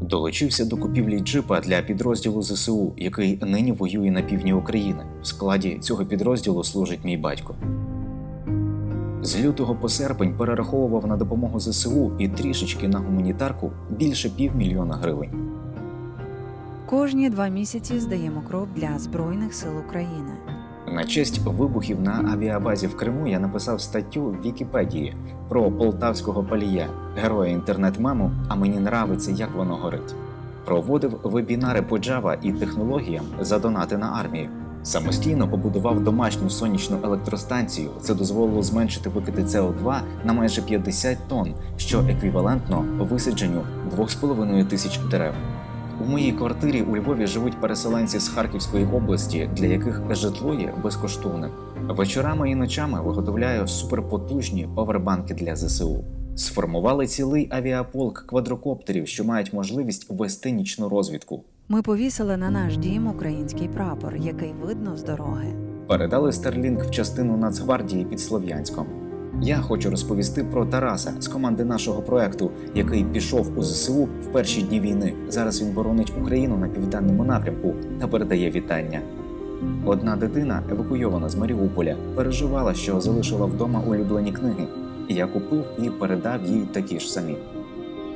Долучився до купівлі джипа для підрозділу ЗСУ, який нині воює на півдні України. В складі цього підрозділу служить мій батько. З лютого по серпень перераховував на допомогу ЗСУ і трішечки на гуманітарку більше півмільйона гривень. Кожні два місяці здаємо кров для Збройних сил України. На честь вибухів на авіабазі в Криму я написав статтю в Вікіпедії про полтавського палія, героя інтернет-мему, а мені нравиться, як воно горить. Проводив вебінари по Java і технологіям за донати на армію. Самостійно побудував домашню сонячну електростанцію. Це дозволило зменшити викиди СО2 на майже 50 тонн, що еквівалентно висадженню 2,5 тисяч дерев. У моїй квартирі у Львові живуть переселенці з Харківської області, для яких житло є безкоштовним. Вечорами і ночами виготовляю суперпотужні павербанки для ЗСУ. Сформували цілий авіаполк квадрокоптерів, що мають можливість вести нічну розвідку. Ми повісили на наш дім український прапор, який видно з дороги. Передали Старлінг в частину Нацгвардії під Слов'янськом. Я хочу розповісти про Тараса з команди нашого проекту, який пішов у ЗСУ в перші дні війни. Зараз він боронить Україну на південному напрямку та передає вітання. Одна дитина, евакуйована з Маріуполя, переживала, що залишила вдома улюблені книги. Я купив і передав їй такі ж самі.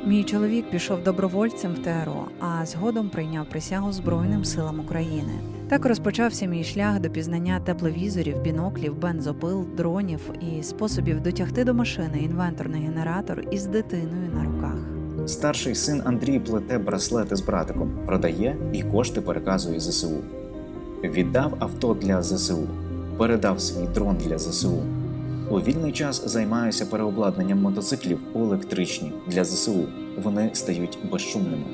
Мій чоловік пішов добровольцем в ТРО, а згодом прийняв присягу Збройним силам України. Так розпочався мій шлях до пізнання тепловізорів, біноклів, бензопил, дронів і способів дотягти до машини інвенторний генератор із дитиною на руках. Старший син Андрій плете браслети з братиком, продає і кошти переказує ЗСУ. Віддав авто для ЗСУ, передав свій дрон для ЗСУ. У вільний час займаюся переобладнанням мотоциклів у електричні для ЗСУ. Вони стають безшумними.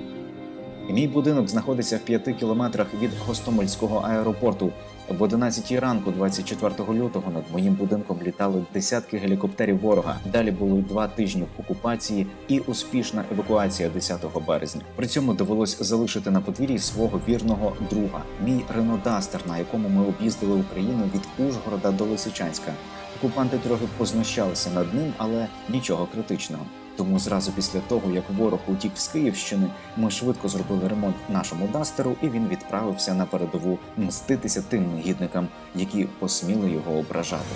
Мій будинок знаходиться в 5 кілометрах від Гостомельського аеропорту. В 11 ранку, 24 лютого, над моїм будинком літали десятки гелікоптерів ворога. Далі були два тижні в окупації і успішна евакуація 10 березня. При цьому довелось залишити на подвір'ї свого вірного друга, мій Рено Дастер, на якому ми об'їздили Україну від Ужгорода до Лисичанська. Окупанти трохи познущалися над ним, але нічого критичного. Тому зразу після того, як ворог утік з Київщини, ми швидко зробили ремонт нашому дастеру, і він відправився на передову мститися тим негідникам, які посміли його ображати.